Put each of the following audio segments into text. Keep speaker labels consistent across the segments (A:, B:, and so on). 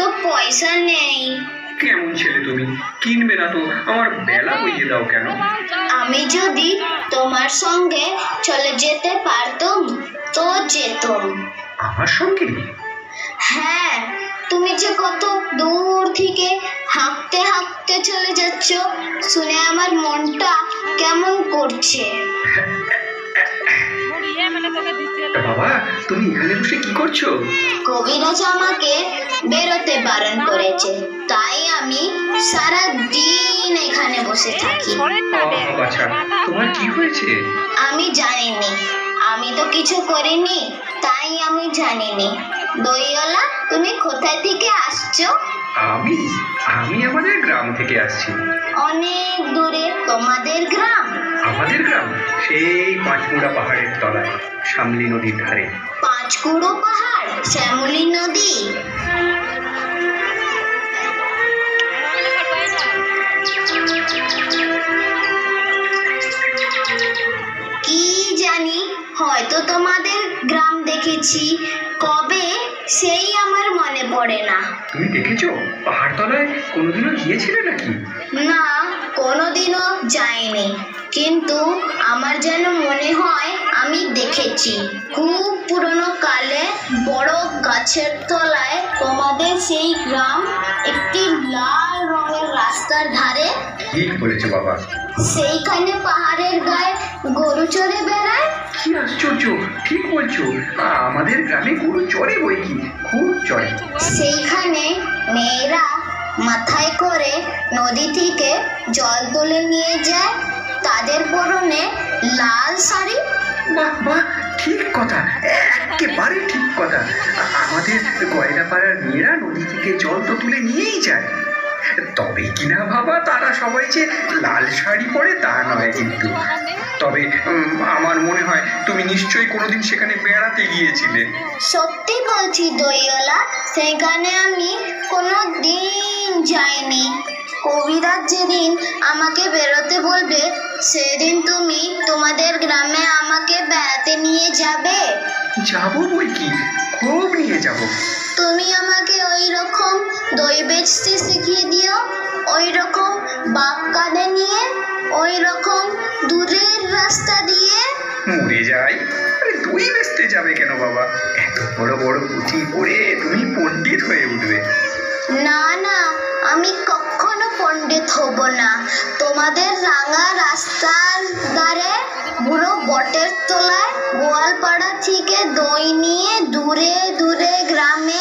A: তো পয়সা নেই।
B: কেমন ছেলে তুমি? কিনবে না তো? আমার বেলা বইয়ে দাও কেন?
A: আমি যদি তোমার সঙ্গে চলে যেতে পারতাম তো যেতাম।
B: আমার সঙ্গে?
A: হ্যাঁ তুমি যে কত দূর থেকে হাঁকতে হাঁকতে চলে যাচ্ছ শুনে আমার মনটা কেমন করছে?
B: বাবা তুমি এখানে বসে কি করছ?
A: কবিরাজ আমাকে বেরোতে বারণ করেছে। তাই আমি সারা দিন এখানে বসে থাকি।
B: তোমার কি হয়েছে?
A: আমি জানিনি। আমি তো কিছু করিনি তাই আমি জানিনি। দইওয়ালা তুমি কোথা থেকে আসছো?
B: আমি? আমি আমাদের গ্রাম থেকে আসছি।
A: অনেক দূরে তোমাদের গ্রাম?
B: আমাদের গ্রাম? সেই পাঁচমুড়া পাহাড়ের তলায় সামলি নদীর ধারে।
A: পাঁচকুড়ো পাহাড় শ্যামলী নদী। কি জানি হয়তো তোমাদের দেখেছি কবে সেই আমার মনে পড়ে না।
B: তুমি দেখেছ? পাহাড় তলায় কোনোদিনও গিয়েছিলে নাকি?
A: না কোনোদিনও যাইনি। কিন্তু আমার যেন মনে হয় আমি দেখেছি। খুব পুরনো কালে বড় গাছের তলায় তোমাদের সেই গ্রাম একটি লাল রঙের রাস্তার ধারে
B: ঠিক বলেছ বাবা।
A: সেইখানে পাহাড়ের গায়ে গরু চড়ে বেড়ায়
B: আশ্চর্য ঠিক বলছো। আমাদের গ্রামে গরু চড়ে বই কি? খুব চড়ে।
A: সেইখানে মেয়েরা মাথায় করে নদী থেকে জল তুলে নিয়ে যায়। তাদের পরনে লাল শাড়ি।
B: বাহ বাহ ঠিক কথা। একেবারে ঠিক কথা। আমাদের গয়নাপাড়ার মেয়েরা নদী থেকে জল তো তুলে নিয়েই যায়। তবে কিনা বাবা তারা সবাই যে লাল শাড়ি পরে তা নয় কিন্তু। তবে আমার মনে হয় তুমি নিশ্চয়ই কোনোদিন সেখানে বেড়াতে গিয়েছিলে।
A: সত্যি বলছি দইওয়ালা সেখানে আমি কোনো দিন যাইনি। কবিরাজ যেদিন আমাকে বেরোতে বলবে সেদিন তুমি তোমাদের গ্রামে আমাকে বেড়াতে নিয়ে যাবে।
B: যাব বই কি? খুব নিয়ে যাব।
A: তুমি আমাকে ওই রকম দই বেচতে শিখিয়ে দিও ওই রকম বাঘ কাঁধে নিয়ে ওই রকম দূরের রাস্তা দিয়ে।
B: মরে যাই? আরে তুই বেসতে যাবে কেন বাবা? এত বড় বড় পুঁথি পড়ে তুমি পণ্ডিত হয়ে উঠবে।
A: না না আমি কখনো পণ্ডিত হব না। তোমাদের রাঙা রাস্তার ধারে বুড়ো বটের তলায় গোয়ালপাড়া থেকে দই নিয়ে দূরে দূরে গ্রামে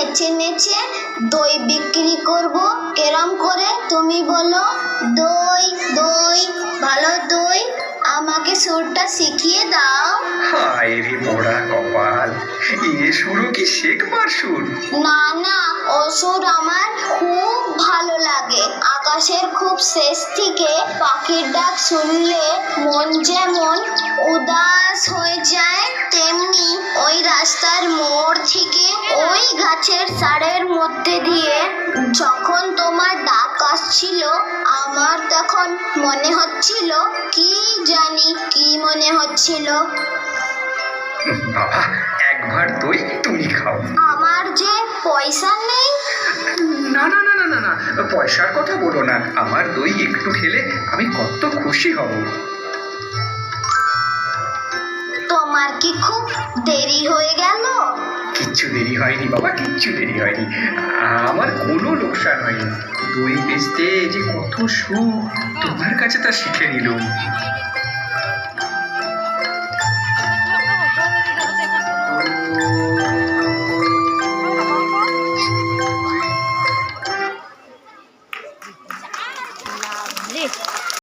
A: নেচে নেচে দই বিক্রি করব। কেরম করে? তুমি বলো দই দই ভালো দই আমাকে সুরটা শিখিয়ে দাও।
B: হায় রে মোড়া কপাল এ শুরু কি শেখবার সুর?
A: না না অসুর আমার খুব ভালো লাগে। আকাশের খুব শেষ থেকে পাখির ডাক শুনলে মন যেমন উদাস হয়ে যায় তেমনি ওই রাস্তার মোড় থেকে গাছের সারের মধ্যে দিয়ে যখন তোমার ডাক আসছিল আমার তখন মনে হচ্ছিল কি জানি কি মনে হচ্ছিল?
B: বাবা একবার দই তুমি খাও।
A: আমার যে পয়সা নেই?
B: না না না না না না পয়সার কথা বলো না। আমার দই একটু খেলে আমি কত খুশি হব।
A: তোমার কি খুব দেরি হয়ে গেল?
B: কিচ্ছু দেরি হয়নি, বাবা, কিচ্ছু দেরি হয়নি। আমার কোনো লোকসান হয়নি। দই বেচতে যে কত সুখ, তোমার কাছে তা শিখে নিলুম।